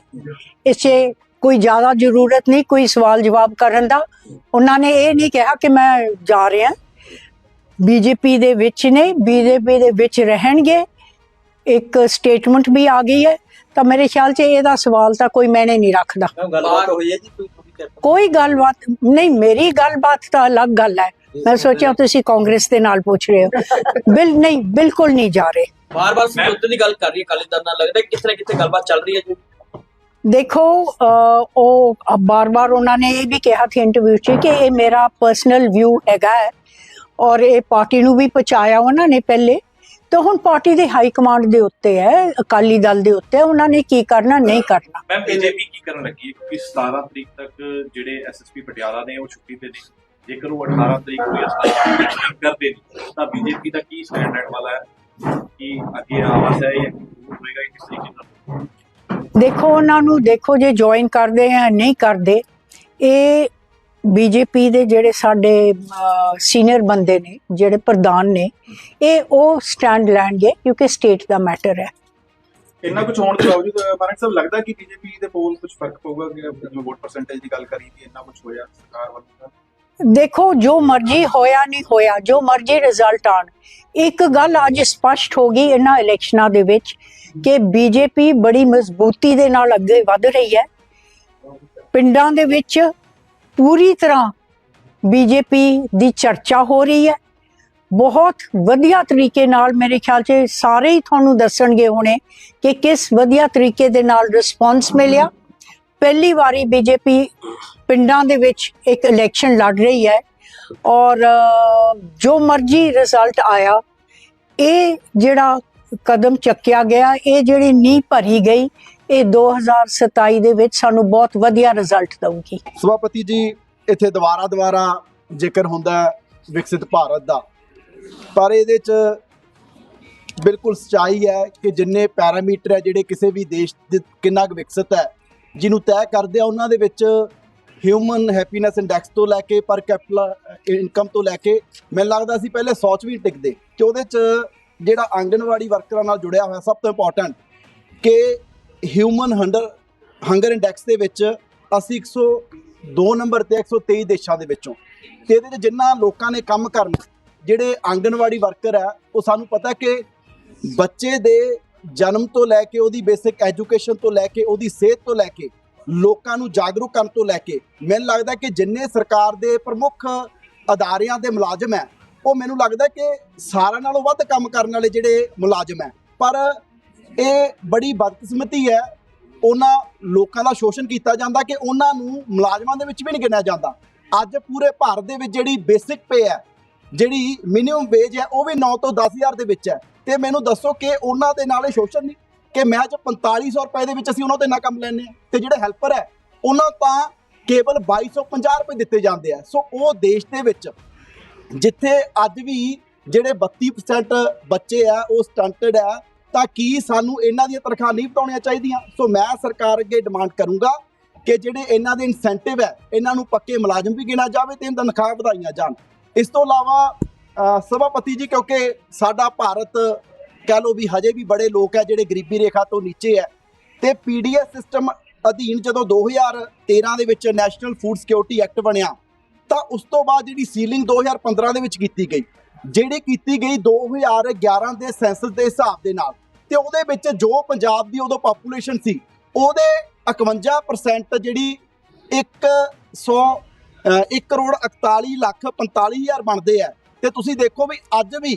ਇਸੇ ਕੋਈ ਜ਼ਿਆਦਾ ਜ਼ਰੂਰਤ ਨਹੀਂ ਕੋਈ ਸਵਾਲ ਜਵਾਬ ਕਰਨ ਦਾ। ਉਹਨਾਂ ਨੇ ਇਹ ਨਹੀਂ ਕਿਹਾ ਕਿ ਮੈਂ ਜਾ ਰਿਹਾ। ਬੀਜੇਪੀ ਦੇ ਵਿੱਚ ਨੇ ਬੀਜੇਪੀ ਦੇ ਵਿੱਚ ਰਹਿਣਗੇ। ਇੱਕ ਸਟੇਟਮੈਂਟ ਵੀ ਆ ਗਈ ਹੈ। ਤਾਂ ਮੇਰੇ ਖਿਆਲ 'ਚ ਇਹਦਾ ਸਵਾਲ ਤਾਂ ਕੋਈ ਮੈਨੇ ਨਹੀਂ ਰੱਖਦਾ। ਗੱਲਬਾਤ ਹੋਈ ਹੈ ਜੀ ਕੋਈ ਤੁਹਾਡੀ ਕੋਈ ਗੱਲਬਾਤ ਨਹੀਂ ਮੇਰੀ ਗੱਲਬਾਤ ਤਾਂ ਅਲੱਗ ਗੱਲ ਹੈ। ਮੈਂ ਸੋਚਿਆ ਤੁਸੀਂ ਕਾਂਗਰਸ ਦੇ ਨਾਲ ਪੁੱਛ ਰਹੇ ਹੋ। ਬਿਲ ਨਹੀਂ ਬਿਲਕੁਲ ਨਹੀਂ ਜਾ ਰਹੇ। ਬਾਰ-ਬਾਰ ਸਮਝੌਤੇ ਦੀ ਗੱਲ ਕਰ ਰਹੀ ਹੈ ਅਕਾਲੀ ਦਲ ਨਾਲ ਲੱਗਦਾ ਕਿਤੇ ਨਾ ਕਿਤੇ ਗੱਲਬਾਤ ਚੱਲ ਰਹੀ ਹੈ ਜੀ? ਦੇਖੋ ਉਹ ਬਾਰ-ਬਾਰ ਉਹਨਾਂ ਨੇ ਇਹ ਵੀ ਕਿਹਾ ਸੀ ਇੰਟਰਵਿਊ 'ਚ ਕਿ ਇਹ ਮੇਰਾ ਪਰਸਨਲ ਵਿਊ ਹੈਗਾ ਔਰ ਇਹ ਪਾਰਟੀ ਨੂੰ ਵੀ ਪਹੁੰਚਾਇਆ ਉਹਨਾਂ ਨੇ ਪਹਿਲੇ। ਤਾਂ ਹੁਣ ਪਾਰਟੀ ਦੇ ਹਾਈ ਕਮਾਂਡ ਦੇ ਉੱਤੇ ਹੈ ਅਕਾਲੀ ਦਲ ਦੇ ਉੱਤੇ ਹੈ, ਉਹਨਾਂ ਨੇ ਕੀ ਕਰਨਾ ਨਹੀਂ ਕਰਨਾ। ਮੈਮ ਬੀਜੇਪੀ ਕੀ ਕਰਨ ਲੱਗੀ ਕਿਉਂਕਿ 17 ਤਰੀਕ ਤੱਕ ਜਿਹੜੇ ਐਸਐਸਪੀ ਪਟਿਆਲਾ ਨੇ ਉਹ ਛੁੱਟੀ ਤੇ ਨੇ। ਜੇਕਰ ਉਹ 18 ਤਰੀਕ ਨੂੰ ਜਾਂ 17 ਤਰੀਕ ਨੂੰ ਕਰਦੇ ਨੇ ਤਾਂ ਬੀਜੇਪੀ ਦਾ ਕੀ ਸਟੈਂਡ ਵਾਲਾ ਹੈ? ਕਿ ਅੱਗੇ ਆਵਾਜ਼ ਹੈ ਜਾਂ ਹੋਏਗਾ ਕਿਸ ਤਰੀਕੇ ਨਾਲ? ਦੇਖੋ ਉਹਨਾਂ ਨੂੰ ਦੇਖੋ ਜੇ ਜੁਆਇਨ ਕਰਦੇ ਆ ਨਹੀਂ ਕਰਦੇ ਇਹ ਬੀਜੇਪੀ ਦੇ ਜਿਹੜੇ ਸਾਡੇ ਸੀਨੀਅਰ ਬੰਦੇ ਨੇ ਜਿਹੜੇ ਪ੍ਰਧਾਨ ਨੇ ਇਹ ਉਹ ਸਟੈਂਡ ਲੈਣਗੇ ਕਿਉਂਕਿ ਸਟੇਟ ਦਾ ਮੈਟਰ ਹੈ। ਇੰਨਾ ਕੁਝ ਹੋਣ ਦੇ ਬਾਵਜੂਦ ਮਾਨਕ ਸਾਹਿਬ ਲੱਗਦਾ ਕਿ ਬੀਜੇਪੀ ਦੇ ਪੋਲ ਕੁਝ ਫ਼ਰਕ ਪਊਗਾ ਕਿ ਜਿਵੇਂ ਵੋਟ ਪਰਸੈਂਟੇਜ ਦੀ ਗੱਲ ਕਰੀ ਕਿ ਇੰਨਾ ਕੁਝ ਹੋਇਆ ਸਰਕਾਰ ਵੱਲੋਂ? ਦੇਖੋ, ਜੋ ਮਰਜ਼ੀ ਹੋਇਆ ਨਹੀਂ ਹੋਇਆ, ਜੋ ਮਰਜ਼ੀ ਰਿਜ਼ਲਟ ਆਣ ਇੱਕ ਗੱਲ ਅੱਜ ਸਪਸ਼ਟ ਹੋ ਗਈ ਇਹਨਾਂ ਇਲੈਕਸ਼ਨਾਂ ਦੇ ਵਿੱਚ ਕਿ ਬੀਜੇਪੀ ਬੜੀ ਮਜ਼ਬੂਤੀ ਦੇ ਨਾਲ ਅੱਗੇ ਵਧ ਰਹੀ ਹੈ। ਪਿੰਡਾਂ ਦੇ ਵਿੱਚ ਪੂਰੀ ਤਰ੍ਹਾਂ ਬੀਜੇਪੀ ਦੀ ਚਰਚਾ ਹੋ ਰਹੀ ਹੈ। ਬਹੁਤ ਵਧੀਆ ਤਰੀਕੇ ਨਾਲ ਮੇਰੇ ਖਿਆਲ 'ਚ ਸਾਰੇ ਹੀ ਤੁਹਾਨੂੰ ਦੱਸਣਗੇ ਹੁਣੇ ਕਿ ਕਿਸ ਵਧੀਆ ਤਰੀਕੇ ਦੇ ਨਾਲ ਰਿਸਪੌਂਸ ਮਿਲਿਆ। ਪਹਿਲੀ ਵਾਰੀ ਬੀਜੇਪੀ ਪਿੰਡਾਂ ਦੇ ਵਿੱਚ ਇੱਕ ਇਲੈਕਸ਼ਨ ਲੜ ਰਹੀ ਹੈ ਔਰ ਜੋ ਮਰਜ਼ੀ ਰਿਜ਼ਲਟ ਆਇਆ, ਇਹ ਜਿਹੜਾ ਕਦਮ ਚੱਕਿਆ ਗਿਆ, ਇਹ ਜਿਹੜੀ ਨੀਂਹ ਭਰੀ ਗਈ, ਇਹ 2027 ਦੇ ਵਿੱਚ ਸਾਨੂੰ ਬਹੁਤ ਵਧੀਆ ਰਿਜ਼ਲਟ ਦਊਗੀ। ਸਭਾਪਤੀ ਜੀ, ਇੱਥੇ ਦੁਬਾਰਾ ਦੁਬਾਰਾ ਜ਼ਿਕਰ ਹੁੰਦਾ ਵਿਕਸਿਤ ਭਾਰਤ ਦਾ। ਪਰ ਇਹਦੇ ਚ ਬਿਲਕੁਲ ਸਚਾਈ ਹੈ ਕਿ ਜਿੰਨੇ ਪੈਰਾਮੀਟਰ ਹੈ, ਜਿਹੜੇ ਕਿਸੇ ਵੀ ਦੇਸ਼ ਦੇ ਕਿੰਨਾ ਕੁ ਵਿਕਸਿਤ ਹੈ ਜਿਹਨੂੰ ਤੈਅ ਕਰਦੇ ਆ ਉਹਨਾਂ ਦੇ ਵਿੱਚ ਹਿਊਮਨ ਹੈਪੀਨੈਸ ਇੰਡੈਕਸ ਤੋਂ ਲੈ ਕੇ ਪਰ ਕੈਪੀਟਲ ਇਨਕਮ ਤੋਂ ਲੈ ਕੇ ਮੈਨੂੰ ਲੱਗਦਾ ਸੀ ਪਹਿਲੇ 100 ਚ ਵੀ ਨੀ ਟਿਕਦੇ ਤੇ ਉਹਦੇ ਚ ਜਿਹੜਾ ਆਂਗਣਵਾੜੀ ਵਰਕਰਾਂ ਨਾਲ ਜੁੜਿਆ ਹੋਇਆ ਸਭ ਤੋਂ ਇੰਪੋਰਟੈਂਟ ਕਿ ਹਿਊਮਨ ਹੰਡਰ ਹੰਗਰ ਇੰਡੈਕਸ ਦੇ ਵਿੱਚ ਅਸੀਂ 102 ਨੰਬਰ ਤੇ 123 ਦੇਸ਼ਾਂ ਦੇ ਵਿੱਚੋਂ ਤੇ ਇਹਦੇ 'ਚ ਜਿੰਨਾ ਲੋਕਾਂ ਨੇ ਕੰਮ ਕਰਨ ਜਿਹੜੇ ਆਂਗਣਵਾੜੀ ਵਰਕਰ ਹੈ ਉਹ ਸਾਨੂੰ ਪਤਾ ਕਿ ਬੱਚੇ ਦੇ ਜਨਮ ਤੋਂ ਲੈ ਕੇ ਉਹਦੀ ਬੇਸਿਕ ਐਜੂਕੇਸ਼ਨ ਤੋਂ ਲੈ ਕੇ, ਉਹਦੀ ਸਿਹਤ ਤੋਂ ਲੈ ਕੇ, ਲੋਕਾਂ ਨੂੰ ਜਾਗਰੂਕ ਕਰਨ ਤੋਂ ਲੈ ਕੇ, ਮੈਨੂੰ ਲੱਗਦਾ ਕਿ ਜਿੰਨੇ ਸਰਕਾਰ ਦੇ ਪ੍ਰਮੁੱਖ ਅਦਾਰਿਆਂ ਦੇ ਮੁਲਾਜ਼ਮ ਹੈ, ਉਹ ਮੈਨੂੰ ਲੱਗਦਾ ਕਿ ਸਾਰਿਆਂ ਨਾਲੋਂ ਵੱਧ ਕੰਮ ਕਰਨ ਵਾਲੇ ਜਿਹੜੇ ਮੁਲਾਜ਼ਮ ਹੈ। ਪਰ ਇਹ ਬੜੀ ਬਦਕਿਸਮਤੀ ਹੈ, ਉਹਨਾਂ ਲੋਕਾਂ ਦਾ ਸ਼ੋਸ਼ਣ ਕੀਤਾ ਜਾਂਦਾ ਕਿ ਉਹਨਾਂ ਨੂੰ ਮੁਲਾਜ਼ਮਾਂ ਦੇ ਵਿੱਚ ਵੀ ਨਹੀਂ ਗਿਣਿਆ ਜਾਂਦਾ। ਅੱਜ ਪੂਰੇ ਭਾਰਤ ਦੇ ਵਿੱਚ ਜਿਹੜੀ ਬੇਸਿਕ ਪੇ ਹੈ, ਜਿਹੜੀ ਮਿਨੀਮਮ ਵੇਜ ਹੈ, ਉਹ ਵੀ 9 ਤੋਂ 10000 ਦੇ ਵਿੱਚ ਹੈ। ਤੇ ਮੈਨੂੰ ਦੱਸੋ ਕਿ ਉਹਨਾਂ ਦੇ ਨਾਲ ਇਹ ਸ਼ੋਸ਼ਣ ਨਹੀਂ? ਕਿ ਮੈਂ ਚ 4500 ਰੁਪਏ ਦੇ ਵਿੱਚ ਅਸੀਂ ਉਹਨਾਂ ਦੇ ਇੰਨਾ ਕੰਮ ਲੈਣੇ ਆ ਤੇ ਜਿਹੜੇ ਹੈਲਪਰ ਹੈ, ਉਹਨਾਂ ਤਾਂ ਕੇਵਲ 2250 ਰੁਪਏ ਦਿੱਤੇ ਜਾਂਦੇ ਆ। ਸੋ ਉਹ ਦੇਸ਼ ਦੇ ਵਿੱਚ ਜਿੱਥੇ ਅੱਜ ਵੀ ਜਿਹੜੇ 32% ਬੱਚੇ ਆ, ਉਹ ਸਟੰਟਡ ਆ, ਤਾਂ ਕੀ ਸਾਨੂੰ ਇਹਨਾਂ ਦੀਆਂ ਤਨਖਾਹ ਨਹੀਂ ਵਧਾਉਣੀਆਂ ਚਾਹੀਦੀਆਂ? ਸੋ ਮੈਂ ਸਰਕਾਰ ਅੱਗੇ ਡਿਮਾਂਡ ਕਰੂੰਗਾ ਕਿ ਜਿਹੜੇ ਇਹਨਾਂ ਦੇ ਇਨਸੈਂਟਿਵ ਹੈ, ਇਹਨਾਂ ਨੂੰ ਪੱਕੇ ਮੁਲਾਜ਼ਮ ਵੀ ਗਿਣਾ ਜਾਵੇ ਤੇ ਇਹਨਾਂ ਤਨਖਾਹ ਵਧਾਈਆਂ ਜਾਣ। ਇਸ ਤੋਂ ਇਲਾਵਾ ਸਭਾਪਤੀ ਜੀ, ਕਿਉਂਕਿ ਸਾਡਾ ਭਾਰਤ ਕਹਿ ਲਓ ਵੀ ਹਜੇ ਵੀ ਬੜੇ ਲੋਕ ਹੈ ਜਿਹੜੇ ਗਰੀਬੀ ਰੇਖਾ ਤੋਂ ਨੀਚੇ ਹੈ ਤੇ ਪੀਡੀਐਸ ਸਿਸਟਮ ਅਧੀਨ ਜਦੋਂ 2013 ਦੇ ਵਿੱਚ ਨੈਸ਼ਨਲ ਫੂਡ ਸਿਕਿਉਰਿਟੀ ਐਕਟ ਬਣਿਆ, ਤਾਂ ਉਸ ਤੋਂ ਬਾਅਦ ਜਿਹੜੀ ਸੀਲਿੰਗ 2015 ਦੇ ਵਿੱਚ ਕੀਤੀ ਗਈ, ਜਿਹੜੀ ਕੀਤੀ ਗਈ 2011 ਦੇ ਸੈਂਸਸ ਦੇ ਹਿਸਾਬ ਦੇ ਨਾਲ। ਤੇ ਉਹਦੇ ਵਿੱਚ ਜੋ ਪੰਜਾਬ ਦੀ ਉਦੋਂ ਪਾਪੂਲੇਸ਼ਨ ਸੀ, ਉਹਦੇ 51% ਜਿਹੜੀ 100 1 ਕਰੋੜ 41 ਲੱਖ 45 ਹਜ਼ਾਰ ਬਣਦੇ ਆ। ਤੇ ਤੁਸੀਂ ਦੇਖੋ ਵੀ ਅੱਜ ਵੀ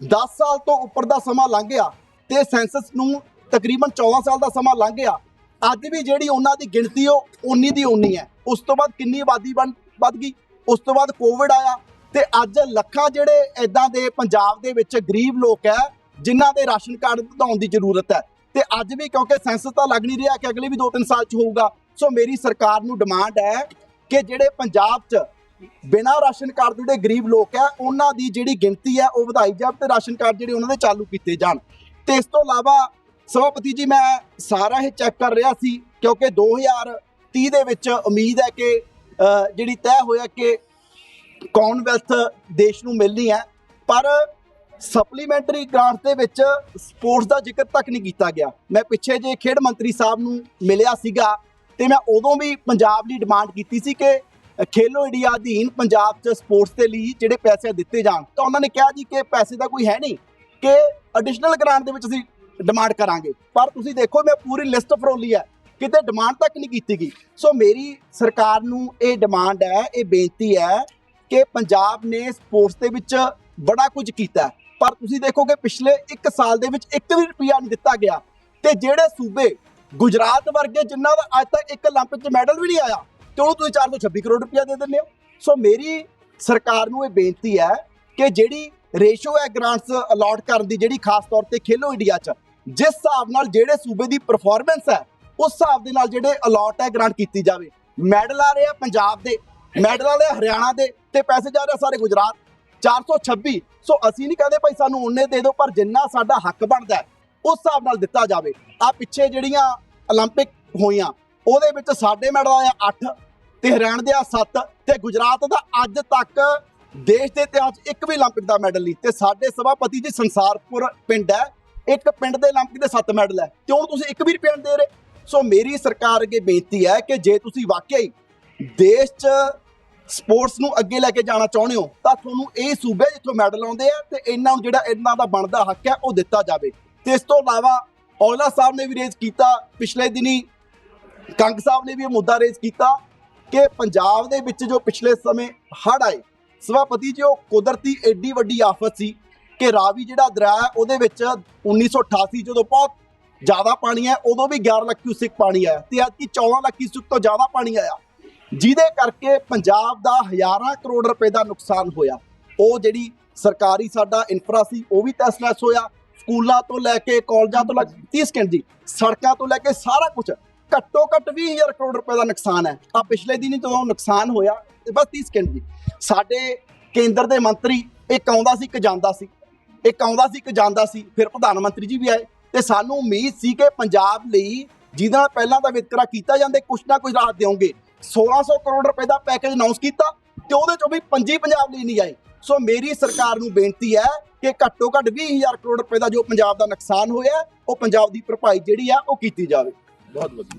10 ਸਾਲ ਤੋਂ ਉੱਪਰ ਦਾ ਸਮਾਂ ਲੰਘ ਗਿਆ ਤੇ ਸੈਂਸਸ ਨੂੰ ਤਕਰੀਬਨ 14 ਸਾਲ ਦਾ ਸਮਾਂ ਲੰਘ ਗਿਆ। ਅੱਜ ਵੀ ਜਿਹੜੀ ਉਹਨਾਂ ਦੀ ਗਿਣਤੀ ਉਹ ਉਨੀ ਦੀ ਉਨੀ ਹੈ। ਉਸ ਤੋਂ ਬਾਅਦ ਕਿੰਨੀ ਆਬਾਦੀ ਬਣ, ਵੱਧ ਗਈ, ਉਸ ਤੋਂ ਬਾਅਦ ਕੋਵਿਡ ਆਇਆ ਤੇ ਅੱਜ ਲੱਖਾਂ ਜਿਹੜੇ ਐਦਾਂ ਦੇ ਪੰਜਾਬ ਦੇ ਵਿੱਚ ਗਰੀਬ ਲੋਕ ਹੈ, ਜਿਨ੍ਹਾਂ ਦੇ ਰਾਸ਼ਨ ਕਾਰਡ ਵਧਾਉਣ ਦੀ ਜ਼ਰੂਰਤ ਹੈ। ਤੇ ਅੱਜ ਵੀ ਕਿਉਂਕਿ ਸੈਂਸਸ ਤਾਂ ਲੱਗ ਨਹੀਂ ਰਿਹਾ ਕਿ ਅਗਲੇ ਵੀ 2-3 ਸਾਲ ਚ ਹੋਊਗਾ, ਸੋ ਮੇਰੀ ਸਰਕਾਰ ਨੂੰ ਡਿਮਾਂਡ ਹੈ ਕਿ ਜਿਹੜੇ ਪੰਜਾਬ 'ਚ ਬਿਨਾਂ ਰਾਸ਼ਨ ਕਾਰਡ ਦੇ ਜਿਹੜੇ ਗਰੀਬ ਲੋਕ ਹੈ ਉਹਨਾਂ ਦੀ ਜਿਹੜੀ ਗਿਣਤੀ ਹੈ ਉਹ ਵਧਾਈ ਜਾਵੇ ਤੇ ਰਾਸ਼ਨ ਕਾਰਡ ਜਿਹੜੇ ਉਹਨਾਂ ਦੇ ਚਾਲੂ ਕੀਤੇ ਜਾਣ। ਤੇ ਇਸ ਤੋਂ ਇਲਾਵਾ ਸਭਾਪਤੀ ਜੀ, ਮੈਂ ਸਾਰਾ ਇਹ ਚੈੱਕ ਕਰ ਰਿਹਾ ਸੀ, ਕਿਉਂਕਿ 2030 ਦੇ ਵਿੱਚ ਉਮੀਦ ਹੈ ਕਿ ਜਿਹੜੀ ਤੈਅ ਹੋਇਆ ਕਿ ਕਾਮਨਵੈਲਥ ਦੇਸ਼ ਨੂੰ ਮਿਲਣੀ ਹੈ, ਪਰ ਸਪਲੀਮੈਂਟਰੀ ਗ੍ਰਾਂਟ ਦੇ ਵਿੱਚ ਸਪੋਰਟਸ ਦਾ ਜ਼ਿਕਰ ਤੱਕ ਨਹੀਂ ਕੀਤਾ ਗਿਆ। ਮੈਂ ਪਿੱਛੇ ਜੇ ਖੇਡ ਮੰਤਰੀ ਸਾਹਿਬ ਨੂੰ ਮਿਲਿਆ ਸੀਗਾ, ਤੇ ਮੈਂ ਉਦੋਂ ਵੀ ਪੰਜਾਬ ਲਈ ਡਿਮਾਂਡ ਕੀਤੀ ਸੀ ਕਿ ਖੇਲੋ ਇੰਡੀਆ ਅਧੀਨ ਪੰਜਾਬ 'ਚ ਸਪੋਰਟਸ ਦੇ ਲਈ ਜਿਹੜੇ ਪੈਸੇ ਦਿੱਤੇ ਜਾਣ ਤਾਂ ਉਹਨਾਂ ਨੇ ਕਿਹਾ ਜੀ ਕਿ ਪੈਸੇ ਦਾ ਕੋਈ ਹੈ ਨਹੀਂ ਕਿ ਐਡੀਸ਼ਨਲ ਗ੍ਰਾਂਟ ਦੇ ਵਿੱਚ ਅਸੀਂ ਡਿਮਾਂਡ ਕਰਾਂਗੇ ਪਰ ਤੁਸੀਂ ਦੇਖੋ ਮੈਂ ਪੂਰੀ ਲਿਸਟ ਫਰੋਲੀ ਹੈ ਕਿਤੇ ਡਿਮਾਂਡ ਤੱਕ ਨਹੀਂ ਕੀਤੀ ਗਈ ਸੋ ਮੇਰੀ ਸਰਕਾਰ ਨੂੰ ਇਹ ਡਿਮਾਂਡ ਹੈ ਇਹ ਬੇਨਤੀ ਹੈ ਕਿ ਪੰਜਾਬ ਨੇ ਸਪੋਰਟਸ ਦੇ ਵਿੱਚ ਬੜਾ ਕੁਝ ਕੀਤਾ ਹੈ। ਪਰ ਤੁਸੀਂ ਦੇਖੋਗੇ ਪਿਛਲੇ 1 ਸਾਲ ਦੇ ਵਿੱਚ 1 ਵੀ ਰੁਪਿਆ ਨਹੀਂ ਦਿੱਤਾ ਗਿਆ ਤੇ ਜਿਹੜੇ ਸੂਬੇ ਗੁਜਰਾਤ ਵਰਗੇ ਜਿਨ੍ਹਾਂ ਦਾ ਅੱਜ ਤੱਕ ਇੱਕ 올림픽 'ਚ ਮੈਡਲ ਵੀ ਨਹੀਂ ਆਇਆ ਤੇ ਉਹ ਤੁਸੀਂ 426 ਕਰੋੜ ਰੁਪਇਆ ਦੇ ਦਿੰਦੇ ਹੋ ਸੋ ਮੇਰੀ ਸਰਕਾਰ ਨੂੰ ਇਹ ਬੇਨਤੀ ਹੈ ਕਿ ਜਿਹੜੀ ਰੇਸ਼ੋ ਹੈ ਗ੍ਰਾਂਟਸ ਅਲਾਟ ਕਰਨ ਦੀ ਜਿਹੜੀ ਖਾਸ ਤੌਰ ਤੇ ਖੇਲੋ ਇੰਡੀਆ 'ਚ ਜਿਸ ਹਿਸਾਬ ਨਾਲ ਜਿਹੜੇ ਸੂਬੇ ਦੀ ਪਰਫਾਰਮੈਂਸ ਹੈ ਉਸ ਹਿਸਾਬ ਦੇ ਨਾਲ ਜਿਹੜੇ ਅਲਾਟ ਹੈ ਗ੍ਰਾਂਟ ਕੀਤੀ ਜਾਵੇ ਮੈਡਲ ਆ ਰਹੇ ਆ ਪੰਜਾਬ ਦੇ ਮੈਡਲ ਵਾਲੇ ਹਰਿਆਣਾ ਦੇ ਤੇ ਪੈਸੇ ਜਾ ਰਹੇ ਆ ਸਾਰੇ ਗੁਜਰਾਤ 426 ਸੋ ਅਸੀਂ ਨਹੀਂ ਕਹਿੰਦੇ ਭਾਈ ਸਾਨੂੰ ਉਹਨੇ ਦੇ ਦਿਓ ਪਰ ਜਿੰਨਾ ਸਾਡਾ ਹੱਕ ਬਣਦਾ ਹੈ, ਉਸ ਹਿਸਾਬ ਨਾਲ ਦਿੱਤਾ ਜਾਵੇ ਆ ਪਿੱਛੇ ਜਿਹੜੀਆਂ 올림픽 ਹੋਈਆਂ ਉਹਦੇ ਵਿੱਚ ਸਾਡੇ ਮੈਡਲ ਆਇਆ 8 ਤੇ ਹਰਿਆਣਾ ਦੇ ਆ 7 ਤੇ ਗੁਜਰਾਤ ਦਾ ਅੱਜ ਤੱਕ ਦੇਸ਼ ਦੇ ਇਤਿਹਾਸ 'ਚ ਇੱਕ ਵੀ 올림픽 ਦਾ ਮੈਡਲ ਨਹੀਂ ਤੇ ਸਾਡੇ ਸਭਾਪਤੀ ਜੀ ਸੰਸਾਰਪੁਰ ਪਿੰਡ ਹੈ ਇੱਕ ਪਿੰਡ ਦੇ 올림픽 ਦੇ 7 ਮੈਡਲ ਹੈ ਤੇ ਹੁਣ ਤੁਸੀਂ ਇੱਕ ਵੀ ਰੁਪਿਆ ਨਹੀਂ ਦੇ ਰਹੇ ਸੋ ਮੇਰੀ ਸਰਕਾਰ ਅੱਗੇ ਬੇਨਤੀ ਹੈ ਕਿ ਜੇ ਤੁਸੀਂ ਵਾਕਿਆ ਹੀ ਦੇਸ਼ 'ਚ ਸਪੋਰਟਸ ਨੂੰ ਅੱਗੇ ਲੈ ਕੇ ਜਾਣਾ ਚਾਹੁੰਦੇ ਹੋ ਤਾਂ ਤੁਹਾਨੂੰ ਇਹ ਸੂਬੇ ਜਿੱਥੋਂ ਮੈਡਲ ਆਉਂਦੇ ਆ ਤੇ ਇਹਨਾਂ ਨੂੰ ਜਿਹੜਾ ਇਹਨਾਂ ਦਾ ਬਣਦਾ ਹੱਕ ਹੈ ਉਹ ਦਿੱਤਾ ਜਾਵੇ ਤੇ ਇਸ ਤੋਂ ਇਲਾਵਾ ਔਜਲਾ ਸਾਹਿਬ ਨੇ ਵੀ ਰੇਜ਼ ਕੀਤਾ ਪਿਛਲੇ ਦਿਨੀ ਕੰਗ ਸਾਹਿਬ ਨੇ ਵੀ ਇਹ ਮੁੱਦਾ ਰੇਜ਼ ਕੀਤਾ ਕਿ ਪੰਜਾਬ ਦੇ ਵਿੱਚ ਜੋ ਪਿਛਲੇ ਸਮੇਂ ਹੜ੍ਹ ਆਏ, ਸਭਾਪਤੀ ਜੀ, ਉਹ ਕੁਦਰਤੀ ਐਡੀ ਵੱਡੀ ਆਫਤ ਸੀ ਕਿ ਰਾਵੀ ਜਿਹੜਾ ਦਰਿਆ ਹੈ, ਉਹਦੇ ਵਿੱਚ 1988 ਜਦੋਂ ਬਹੁਤ ਜ਼ਿਆਦਾ ਪਾਣੀ ਹੈ ਉਦੋਂ ਵੀ 11 ਲੱਖ ਕਿਊਸਿਕ ਪਾਣੀ ਆਇਆ ਤੇ ਅੱਜ ਕੀ 14 ਲੱਖ ਕਿਊਸਿਕ ਤੋਂ ਜ਼ਿਆਦਾ ਪਾਣੀ ਆਇਆ, ਜਿਹਦੇ ਕਰਕੇ ਪੰਜਾਬ ਦਾ ਹਜ਼ਾਰਾਂ ਕਰੋੜ ਰੁਪਏ ਦਾ ਨੁਕਸਾਨ ਹੋਇਆ। ਉਹ ਜਿਹੜੀ ਸਰਕਾਰੀ ਸਾਡਾ ਇਨਫਰਾ ਸੀ, ਉਹ ਵੀ ਤਹਿਸ ਹੋਇਆ, ਸਕੂਲਾਂ ਤੋਂ ਲੈ ਕੇ ਕਾਲਜਾਂ ਤੋਂ ਲੈ ਕੇ 30 ਸਕਿੰਟ ਜੀ, ਸੜਕਾਂ ਤੋਂ ਲੈ ਕੇ ਸਾਰਾ ਕੁਝ ਘੱਟੋ ਘੱਟ 20000 ਕਰੋੜ ਰੁਪਏ ਦਾ ਨੁਕਸਾਨ ਹੈ। ਆ ਪਿਛਲੇ ਦਿਨ ਹੀ ਜਦੋਂ ਨੁਕਸਾਨ ਹੋਇਆ ਤੇ ਬਸ 30 ਸਕਿੰਟ ਜੀ। ਸਾਡੇ ਕੇਂਦਰ ਦੇ ਮੰਤਰੀ, ਇੱਕ ਆਉਂਦਾ ਸੀ, ਇੱਕ ਜਾਂਦਾ ਸੀ। ਇੱਕ ਆਉਂਦਾ ਸੀ, ਇੱਕ ਜਾਂਦਾ ਸੀ, ਫਿਰ ਪ੍ਰਧਾਨ ਮੰਤਰੀ ਜੀ ਵੀ ਆਏ। ਤੇ ਸਾਨੂੰ ਉਮੀਦ ਸੀ ਕਿ ਪੰਜਾਬ ਲਈ ਜਿਹਦੇ ਨਾਲ ਪਹਿਲਾਂ ਦਾ ਵਿਤਕਰਾ ਕੀਤਾ ਜਾਂਦੇ, ਕੁਛ ਨਾ ਕੁਛ ਰਾਹਤ ਦੇਵੋਗੇ। 1600 ਕਰੋੜ ਰੁਪਏ ਦਾ ਪੈਕੇਜ ਅਨਾਉਂਸ ਕੀਤਾ ਤੇ ਉਹਦੇ ਚੋਂ ਵੀ ਪੰਜੀ ਪੰਜਾਬ ਲਈ ਨਹੀਂ ਆਏ। ਸੋ ਮੇਰੀ ਸਰਕਾਰ ਨੂੰ ਬੇਨਤੀ ਹੈ ਕਿ ਘੱਟੋ ਘੱਟ 20000 ਕਰੋੜ ਰੁਪਏ ਦਾ ਜੋ ਪੰਜਾਬ ਦਾ ਨੁਕਸਾਨ ਹੋਇਆ, ਉਹ ਪੰਜਾਬ ਦੀ ਭਰਪਾਈ ਜਿਹੜੀ ਆ, ਉਹ ਕੀਤੀ ਜਾਵੇ। ਬਹੁਤ ਵਧੀਆ।